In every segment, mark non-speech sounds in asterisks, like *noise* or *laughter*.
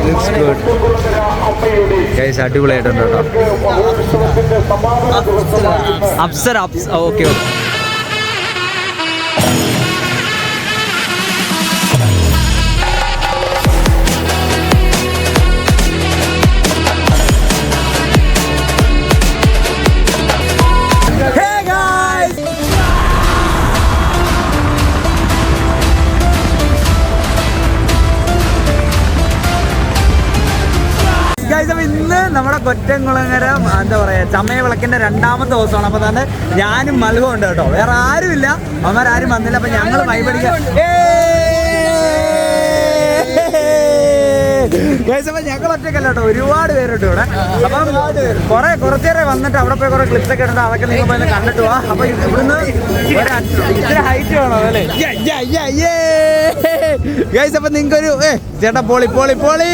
Looks good guys അടിപൊളിയായിട്ടുണ്ട് കേട്ടോ. അപ്സര അപ്സ് ഓക്കെ ഓക്കെ കൊറ്റംകുളങ്ങര എന്താ പറയാ ചമയ വിളക്കിന്റെ രണ്ടാമത്തെ ദിവസമാണ്. അപ്പൊ തന്നെ ഞാനും മൽഹവും കേട്ടോ. വേറെ ആരും ആരുമില്ല. അവന്മാരും വന്നില്ല. അപ്പൊ ഞങ്ങൾ വൈബടിക്കാം ഗൈസ് അപ്പൊ ഞങ്ങൾ ഒറ്റക്കല്ല കേട്ടോ. ഒരുപാട് പേരുണ്ട് ഇവിടെ. അപ്പം കുറെ കുറച്ചേരെ വന്നിട്ട് അവിടെ പോയി കുറെ ക്ലിപ്സ് ഒക്കെ ഉണ്ട് അതൊക്കെ നിങ്ങൾ പോയി കണ്ടിട്ട് പോവാ അപ്പൊ ഇവിടുന്ന് ഇത്ര ഹൈറ്റ് വേണോ അല്ലേ? ഗൈസ് അപ്പൊ നിങ്ങൾക്ക് ഒരു ഏ ചേട്ടാ പോളി പോളി പോളി.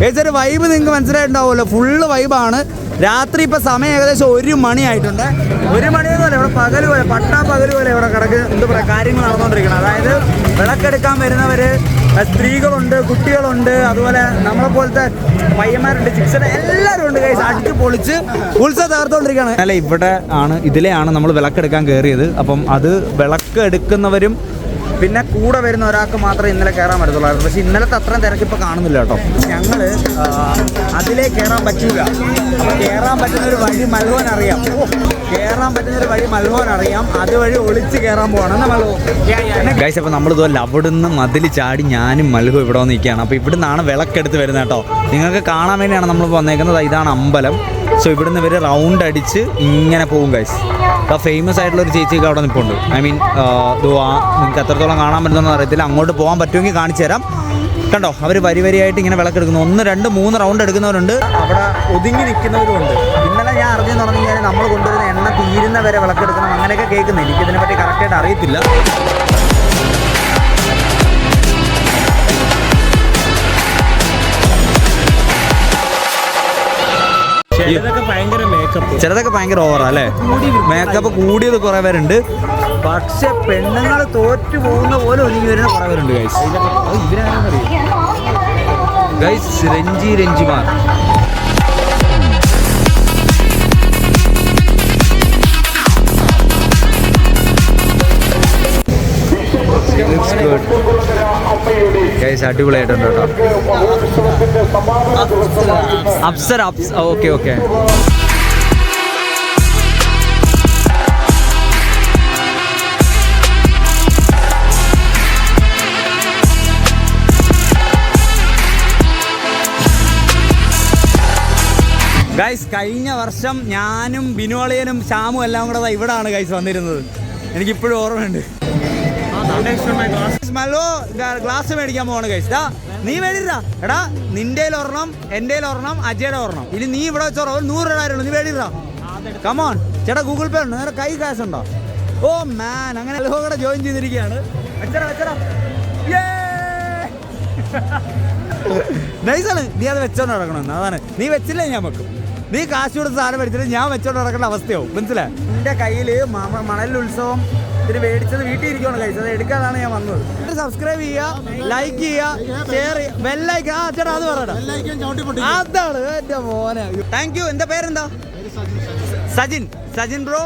ഗൈസ് ഒരു വൈബ് നിങ്ങൾക്ക് മനസ്സിലായിട്ടുണ്ടാവുമല്ലോ. ഫുള്ള് വൈബാണ് രാത്രി ഇപ്പൊ സമയം ഏകദേശം ഒരു മണിയായിട്ടുണ്ട് ഒരു മണിയൊന്നുമല്ല ഇവിടെ പകൽ പോലെ പട്ടാ പകൽ പോലെ ഇവിടെ കിടക്ക് എന്താ പറയാ കാര്യങ്ങൾ നടന്നുകൊണ്ടിരിക്കണം അതായത് വിളക്കെടുക്കാൻ വരുന്നവര് സ്ത്രീകളുണ്ട് കുട്ടികളുണ്ട് അതുപോലെ നമ്മളെ പോലത്തെ പയ്യന്മാരുണ്ട് ചിക്സഡ് എല്ലാവരും ഉണ്ട് കൈസ് അടിച്ച് പൊളിച്ച് ഉത്സവം തകർത്തോണ്ടിരിക്കുകയാണ്. അല്ല ഇവിടെ ആണ് ഇതിലെയാണ് നമ്മൾ വിളക്കെടുക്കാൻ കയറിയത് അപ്പം അത് വിളക്ക് എടുക്കുന്നവരും പിന്നെ കൂടെ വരുന്ന ഒരാൾക്ക് മാത്രമേ ഇന്നലെ കയറാൻ പറ്റത്തുള്ളായിരുന്നു. പക്ഷെ ഇന്നലത്തെ അത്രയും തിരക്കിപ്പോൾ കാണുന്നില്ല കേട്ടോ. ഞങ്ങൾ അതിലേ കയറാൻ പറ്റില്ല കയറാൻ പറ്റുന്ന ഒരു വഴി മൽഹോൻ അറിയാം. കയറാൻ പറ്റുന്ന ഒരു വഴി മൽഹോൻ അറിയാം. അതുവഴി ഒളിച്ച് കയറാൻ പോകണം മൽഹോ? ഗൈസ് അപ്പോൾ നമ്മൾ ഇതുപോലെ അവിടുന്ന് മതിൽ ചാടി ഞാനും മൽഹോ ഇവിടെ വന്ന് നിൽക്കുകയാണ് അപ്പോൾ ഇവിടുന്നാണ് വിളക്കെടുത്ത് വരുന്നത് കേട്ടോ. നിങ്ങൾക്ക് കാണാൻ വേണ്ടിയാണ് നമ്മൾ വന്നേക്കുന്നത്. ഇതാണ് അമ്പലം. സോ ഇവിടുന്ന് ഇവർ റൗണ്ട് അടിച്ച് ഇങ്ങനെ പോകും ഗൈസ് അപ്പോൾ ഫേമസ് ആയിട്ടുള്ള ഒരു ചേച്ചിയൊക്കെ അവിടെ നിൽപ്പുണ്ട് ഐ മീൻ നിങ്ങൾക്ക് എത്രത്തോളം കാണാൻ പറ്റുമെന്ന് അറിയത്തില്ല. അങ്ങോട്ട് പോകാൻ പറ്റുമെങ്കിൽ കാണിച്ചു തരാം. കണ്ടോ അവർ വരി വരിയായിട്ട് ഇങ്ങനെ വിളക്കെടുക്കുന്നു. ഒന്ന് രണ്ട് മൂന്ന് റൗണ്ട് എടുക്കുന്നവരുണ്ട്. അവിടെ ഒതുങ്ങി നിൽക്കുന്നവരുണ്ട് ഇന്നലെ ഞാൻ അറിഞ്ഞെന്ന് പറഞ്ഞു കഴിഞ്ഞാൽ നമ്മൾ കൊണ്ടുവരുന്ന എണ്ണ തീരുന്ന വരെ വിളക്കെടുക്കണം. അങ്ങനെയൊക്കെ കേൾക്കുന്നത് എനിക്കിതിനെപ്പറ്റി കറക്റ്റായിട്ട് അറിയത്തില്ല. ചിലതൊക്കെ ഭയങ്കര മേക്കപ്പ് ചിലതൊക്കെ ഭയങ്കര ഓവറാ അല്ലേ? മേക്കപ്പ് കൂടിയത് കുറെ പേരുണ്ട്. പക്ഷെ പെണ്ണുങ്ങൾ തോറ്റു പോകുന്ന പോലെ ഒരുങ്ങി വരുന്ന കുറെ പേരുണ്ട് ഗൈസ് ഗൈസ് രഞ്ജി രഞ്ജിമാർ. ഗൈസ് അടിപൊളിയായിട്ടുണ്ട് കേട്ടോ. അപ്സർ അപ്സ് ഓക്കെ ഓക്കെ. ഗൈസ് കഴിഞ്ഞ വർഷം ഞാനും ബിനോളിയനും ശ്യാമും എല്ലാം കൂടെ ഇവിടാണ് ഗൈസ് വന്നിരുന്നത്. എനിക്കിപ്പോഴും ഓർമ്മയുണ്ട്. മല്ലോ ഗ്ലാസ് മേടിക്കാൻ പോവാണ് കഴിച്ചാ നീ വേടിടാ എടാ നിന്റെ ഒരെണ്ണം എന്റെ ഒരെണ്ണം അജയുടെ ഒരെണ്ണം. ഇനി നീ ഇവിടെ വെച്ചോ നൂറ് രൂപ നീ വേടിടാ കമോൺ ചേട്ടാ ഗൂഗിൾ പേ ഉണ്ട്. നേരെ കൈ കാശ് ഉണ്ടോ ഓ മാൻ അങ്ങനെ അല്ലോ കൂടെ ജോയിൻ ചെയ്തിരിക്കുകയാണ്. നൈസാണ് *laughs* നീ അത് വെച്ചോണ്ട് നടക്കണം അതാണ്. നീ വെച്ചില്ലേ ഞാൻ വെക്കും. നീ കാശ് കൊടുത്ത് സാധനം മേടിച്ചിട്ട് ഞാൻ വെച്ചോണ്ട് നടക്കേണ്ട അവസ്ഥയാവും. മനസ്സിലായി? എന്റെ കയ്യിൽ മണൽ ഉത്സവം ഇതിന് മേടിച്ചത് വീട്ടിൽ ഇരിക്കുകയാണ് കഴിച്ചത് അത് എടുക്കാനാണ് ഞാൻ വന്നത്. സബ്സ്ക്രൈബ് ചെയ്യുക ലൈക്ക് ചെയ്യുക ഷെയർ ബെല്ലൈക്ക് ആ ചേട്ടാ അത് പറയടാ. അതാണ് എന്റെ മോനെ. താങ്ക് യു എന്താ പേരെന്താ? Sajin. Sajin bro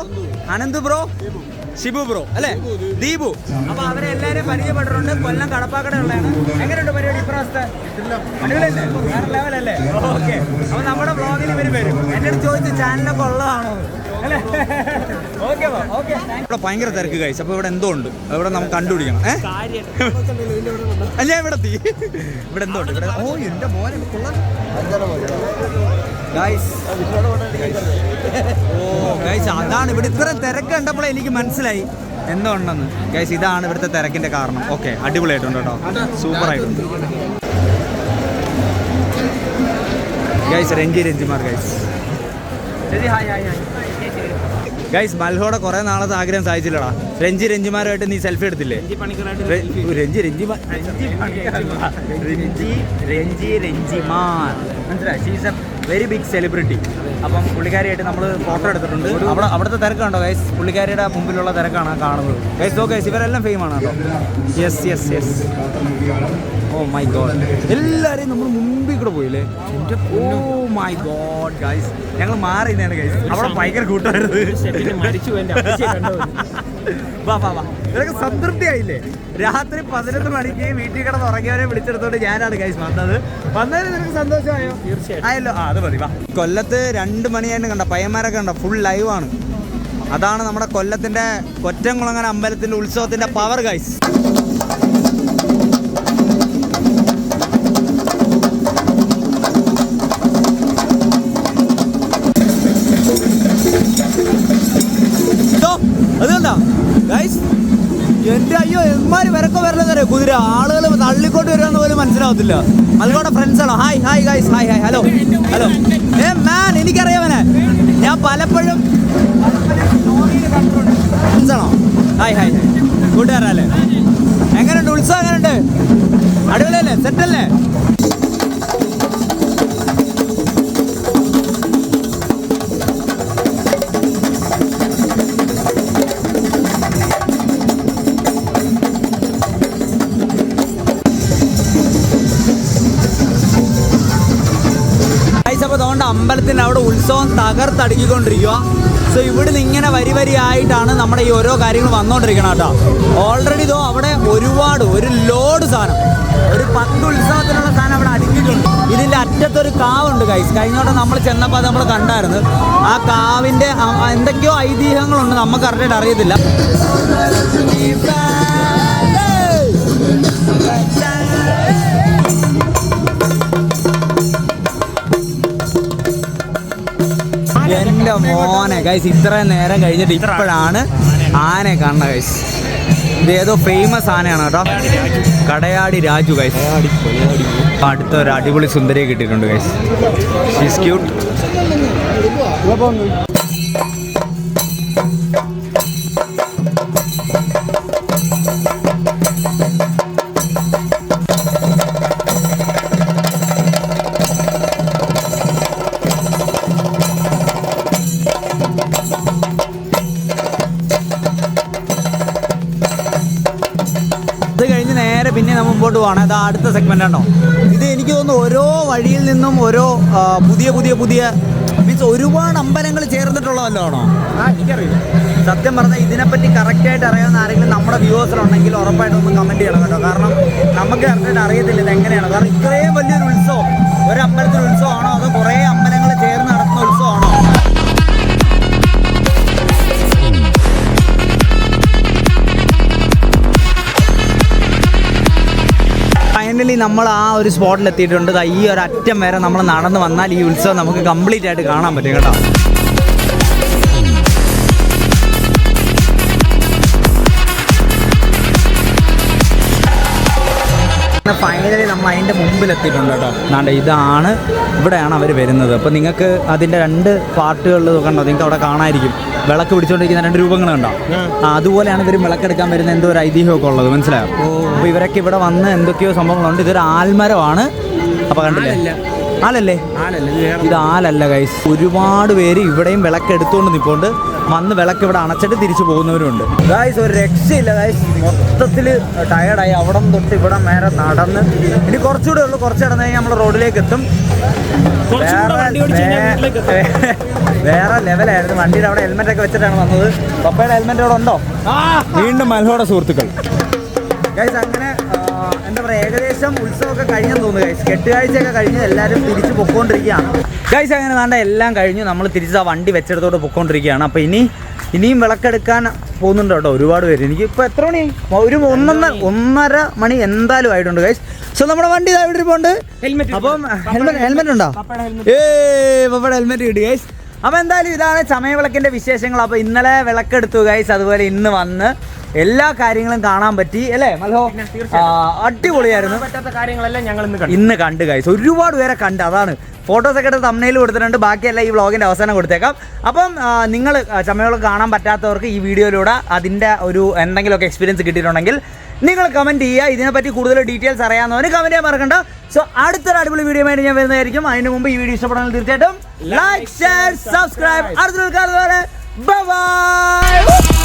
Ananth bro Shibu bro അല്ലേ? ദീപു. അപ്പൊ അവരെ എല്ലാരും പരിചയപ്പെട്ടിട്ടുണ്ട്. കൊല്ലം കടപ്പാക്കട ഉള്ളതാണ് എങ്ങനെയുണ്ട് പരിപാടി ഇപ്രാവശ്യത്തെ? അടിപൊളിയല്ലേ? വേറെ ലെവലല്ലേ ഓക്കെ അപ്പൊ നമ്മുടെ ബ്ലോഗിൽ ഇവർ വരും. എന്നോട് ചോദിച്ച ചാനലൊക്കെ ഉള്ളതാണോ? ഇവിടെ ഭയങ്കര തിരക്ക് കഴിച്ചു അപ്പൊ ഇവിടെ എന്തോ ഉണ്ട്. ഇവിടെ നമുക്ക് കണ്ടുപിടിക്കണം. ഏഹ് ഞാൻ ഇവിടെ തീ ഇവിടെ എന്തോ ഉണ്ട്? ഇവിടെ ഓ എന്റെ മോനെ ഓ ഗൈസ് അതാണ്. ഇവിടെ ഇത്രയും തിരക്ക് കണ്ടപ്പോഴേ എനിക്ക് മനസ്സിലായി. എന്തോ ഉണ്ടെന്ന്. ഗൈസ് ഇതാണ് ഇവിടുത്തെ തിരക്കിന്റെ കാരണം. ഓക്കെ അടിപൊളിയായിട്ടുണ്ട് കേട്ടോ. സൂപ്പർ ആയിട്ടുണ്ട് ഗൈസ് രഞ്ജി രഞ്ജിമാർ ഗൈസ് ഗൈസ് മൽഹോടെ കുറെ നാളത്തെ ആഗ്രഹം സാധിച്ചില്ലടാ. രഞ്ജി രഞ്ജിമാരുമായിട്ട് നീ സെൽഫി എടുത്തില്ലേ? രഞ്ജി രഞ്ജിമാർ രഞ്ജി രഞ്ജി രഞ്ജിമാർ. മനസ്സിലായി? She's a very big celebrity അപ്പം പുള്ളിക്കാരിയായിട്ട് നമ്മൾ ഫോട്ടോ എടുത്തിട്ടുണ്ട്. അവിടെ അവിടുത്തെ തിരക്കുണ്ടോ ഗൈസ് പുള്ളിക്കാരിയുടെ മുമ്പിലുള്ള തിരക്കാണ് കാണുന്നത്. ഗൈസ് ഓ ഗൈസ് ഇവരെല്ലാം ഫെയിമാണ് കേട്ടോ. Yes yes yes oh my god എല്ലാവരെയും നമ്മൾ മുമ്പിൽ കൂടെ പോയില്ലേ? ഓ മൈ ഗോഡ് ഗൈസ് ഞങ്ങൾ മാറി നിന്നാണ് ഗൈസ് അവിടെ ഭയങ്കര കണ്ടു വാ വാ വാ. ഇതൊക്കെ സംതൃപ്തിയായില്ലേ? രാത്രി പതിനൊന്ന് മണിക്ക് വീട്ടിൽ കിടന്ന് ഉറങ്ങിയവരെ വിളിച്ചെടുത്തോണ്ട് ഞാനാണ് ഗൈസ് വന്നത്. വന്നതിന് നിനക്ക് സന്തോഷമായോ? ആയല്ലോ. ആ അത് മതി വാ. കൊല്ലത്ത് രണ്ട് മണിയായിട്ട് കണ്ട പയ്യന്മാരൊക്കെ കണ്ട? ഫുൾ ലൈവ് ആണ്. അതാണ് നമ്മുടെ കൊല്ലത്തിന്റെ കൊറ്റംകുളങ്ങര അമ്പലത്തിന്റെ ഉത്സവത്തിന്റെ പവർ ഗൈസ് എന്റെ അയ്യോ എന്മാര് വിരക്കം വരലെന്നറിയോ കുതിര ആളുകൾ തള്ളിക്കൊണ്ട് വരുമെന്ന് പോലും മനസ്സിലാവത്തില്ല. മലകോട്ടെ ഫ്രണ്ട്സ് ആണോ. Hi hi guys hi hi hello hello hey man എനിക്കറിയാവനെ. ഞാൻ പലപ്പോഴും ഫ്രണ്ട്സ് ആണോ? ഹായ് ഹായ് കൂട്ടുകാരല്ലേ? എങ്ങനെയുണ്ട്? ഉത്സവം എങ്ങനെയുണ്ട്? അടിപൊളിയല്ലേ? സെറ്റല്ലേ? അമ്പലത്തിന്റെ അവിടെ ഉത്സവം തകർത്തടുക്കിക്കൊണ്ടിരിക്കുക. സോ ഇവിടുന്ന് ഇങ്ങനെ വരി വരി ആയിട്ടാണ് നമ്മുടെ ഈ ഓരോ കാര്യങ്ങൾ വന്നുകൊണ്ടിരിക്കണം കേട്ടോ. ഓൾറെഡി ഇതോ അവിടെ ഒരുപാട് ഒരു ലോഡ് സാധനം. ഒരു പത്ത് ഉത്സവത്തിനുള്ള സാധനം അവിടെ അടുക്കിയിട്ടുണ്ട്. ഇതിന്റെ അറ്റത്തൊരു കാവുണ്ട് കൈസ് കഴിഞ്ഞോട്ടം നമ്മൾ ചെന്നപ്പോൾ നമ്മൾ കണ്ടായിരുന്നു. ആ കാവിന്റെ എന്തൊക്കെയോ ഐതിഹ്യങ്ങളുണ്ട്. നമുക്ക് കറക്റ്റായിട്ട് അറിയത്തില്ല. എന്റെ മോനെ. ഗൈസ് ഇത്ര നേരം കഴിഞ്ഞിട്ട് ഇപ്പോഴാണ് ആനയെ കാണുന്ന ഗൈസ് ഇത് ഏതോ ഫേമസ് ആനയാണ് കേട്ടോ. കടയാടി രാജു ഗൈസ് അടുത്ത ഒരു അടിപൊളി സുന്ദരിയെ കിട്ടിയിട്ടുണ്ട് ഗൈസ് ഷീസ് ക്യൂട്ട് നമ്മൾ അത് അടുത്ത സെഗ്മെന്റ് ആണോ ഇത് എനിക്ക് തോന്നുന്നു ഓരോ വഴിയിൽ നിന്നും ഓരോ പുതിയ പുതിയ പുതിയ മീൻസ് ഒരുപാട് അമ്പലങ്ങൾ ചേർന്നിട്ടുള്ളതല്ലോ എനിക്കറിയില്ല. സത്യം പറഞ്ഞാൽ ഇതിനെപ്പറ്റി കറക്റ്റായിട്ട് അറിയാവുന്ന ആരെങ്കിലും നമ്മുടെ വ്യൂവേഴ്സിലുണ്ടെങ്കിൽ ഉറപ്പായിട്ടും ഒന്ന് കമന്റ് ചെയ്യണം കേട്ടോ. കാരണം നമുക്ക് കറക്റ്റായിട്ട് അറിയത്തില്ല ഇത് എങ്ങനെയാണ് കാരണം ഇത്രയും വലിയൊരു ഉത്സവം ഒരു അമ്പലത്തിൽ ഉത്സവമാണോ അതോ കുറേ അമ്പലങ്ങൾ ഫൈനലി നമ്മൾ ആ ഒരു സ്പോട്ടിൽ എത്തിയിട്ടുണ്ട് ഈ ഒരു അറ്റം വരെ നമ്മൾ നടന്നു വന്നാൽ ഈ ഉത്സവം നമുക്ക് കംപ്ലീറ്റ് ആയിട്ട് കാണാൻ പറ്റും കേട്ടോ. ഫൈനലി നമ്മൾ അതിന്റെ മുമ്പിൽ എത്തിയിട്ടുണ്ട് കേട്ടോ. എന്നാണ്ട് ഇതാണ് ഇവിടെയാണ് അവർ വരുന്നത്. അപ്പോൾ നിങ്ങൾക്ക് അതിന്റെ രണ്ട് പാർട്ടുകളിൽ കണ്ടോ? നിങ്ങൾക്ക് അവിടെ കാണാമായിരിക്കും വിളക്ക് പിടിച്ചുകൊണ്ടിരിക്കുന്ന രണ്ട് ആ അതുപോലെയാണ് ഇവർ വിളക്കെടുക്കാൻ വരുന്ന എന്തോ ഒരു ഐതിഹ്യമൊക്കെ ഉള്ളത് മനസ്സിലായോ? അപ്പോൾ ഇവരൊക്കെ ഇവിടെ വന്ന് എന്തൊക്കെയോ സംഭവങ്ങളുണ്ട്. ഇതൊരു ആൽമരമാണ്. അപ്പോൾ കണ്ടില്ലേ? ആലല്ലേ? ആലല്ലേ? ഇത് ആലല്ല ഗൈസ് ഒരുപാട് പേര് ഇവിടെയും വിളക്കെടുത്തുകൊണ്ട് നിൽപ്പുണ്ട് വന്ന് വിളക്ക് ഇവിടെ അണച്ചിട്ട് തിരിച്ചു പോകുന്നവരുണ്ട്. ഗായ്സ് ഒരു രക്ഷയില്ല. ഗായ്സ് മൊത്തത്തിൽ ടയർഡായി അവിടം തൊട്ട് ഇവിടെ നേരെ നടന്ന് ഇനി കുറച്ചുകൂടെ ഉള്ളു. കുറച്ച് നടന്നു കഴിഞ്ഞാൽ നമ്മൾ റോഡിലേക്ക് എത്തും. വേറെ ലെവലായിരുന്നു *laughs* വണ്ടിയുടെ അവിടെ ഹെൽമെറ്റ് ഒക്കെ വെച്ചിട്ടാണ് വന്നത്. പപ്പയുടെ ഹെൽമെറ്റ് അവിടെ ഉണ്ടോ? വീണ്ടും മലഹോടെ സുഹൃത്തുക്കൾ. ഗൈസ് അങ്ങനെ എന്താ പറയുക ഏകദേശം ഉത്സവമൊക്കെ കഴിഞ്ഞെന്ന് തോന്നുന്നു ഗൈസ് കെട്ടുകാഴ്ചയൊക്കെ കഴിഞ്ഞ് എല്ലാവരും തിരിച്ച് പൊക്കോണ്ടിരിക്കുകയാണ്. ഗൈസ് അങ്ങനെ വേണ്ട എല്ലാം കഴിഞ്ഞു. നമ്മൾ തിരിച്ച് ആ വണ്ടി വെച്ചെടുത്തോട്ട് പൊക്കോണ്ടിരിക്കുകയാണ്. അപ്പോൾ ഇനി ഇനിയും വിളക്കെടുക്കാൻ പോകുന്നുണ്ട് കേട്ടോ ഒരുപാട് പേര്. എനിക്ക് ഇപ്പോൾ എത്ര മണി? ഒരു ഒന്നൊന്ന ഒന്നര മണി എന്തായാലും ആയിട്ടുണ്ട് ഗൈസ് സോ നമ്മുടെ വണ്ടി ഇതാ ഇവിടെ ഇരിപ്പുണ്ട്. ഹെൽമെറ്റ് അപ്പം ഹെൽമെറ്റ് ഹെൽമെറ്റ് ഉണ്ടോ? ഏ പപ്പയുടെ ഹെൽമെറ്റ് കിട്ടി ഗൈസ് അപ്പോൾ എന്തായാലും ഇതാണ് ചമയവിളക്കിന്റെ വിശേഷങ്ങൾ. അപ്പോൾ ഇന്നലെ വിളക്കെടുത്തു ഗൈസ് അതുപോലെ ഇന്ന് വന്ന് എല്ലാ കാര്യങ്ങളും കാണാൻ പറ്റി അല്ലേ മൽഹോ? അടിപൊളിയായിരുന്നു. പറ്റാത്ത കാര്യങ്ങളെല്ലാം ഞങ്ങൾ ഇന്ന് കണ്ടു. കഴിച്ചു ഒരുപാട് പേരെ കണ്ട് അതാണ്. ഫോട്ടോസൊക്കെ എടുത്ത് തമ്മനയിൽ കൊടുത്തിട്ടുണ്ട്. ബാക്കിയെല്ലാം ഈ വ്ളോഗിന്റെ അവസാനം കൊടുത്തേക്കാം. അപ്പം നിങ്ങൾ ചമ്മയോളം കാണാൻ പറ്റാത്തവർക്ക് ഈ വീഡിയോയിലൂടെ അതിന്റെ ഒരു എന്തെങ്കിലുമൊക്കെ എക്സ്പീരിയൻസ് കിട്ടിയിട്ടുണ്ടെങ്കിൽ നിങ്ങൾ കമന്റ് ചെയ്യുക. ഇതിനെപ്പറ്റി കൂടുതൽ ഡീറ്റെയിൽസ് അറിയാവുന്നവർ കമന്റ് ചെയ്യാൻ മറക്കണ്ട. സോ അടുത്തൊരു അടിപൊളി വീഡിയോ ആയിട്ട് ഞാൻ വരുന്നതായിരിക്കും. അതിന് മുമ്പ് ഈ വീഡിയോ ഇഷ്ടപ്പെടാൻ തീർച്ചയായിട്ടും ലൈക്ക് ഷെയർ സബ്സ്ക്രൈബ് അടുത്ത ബൈ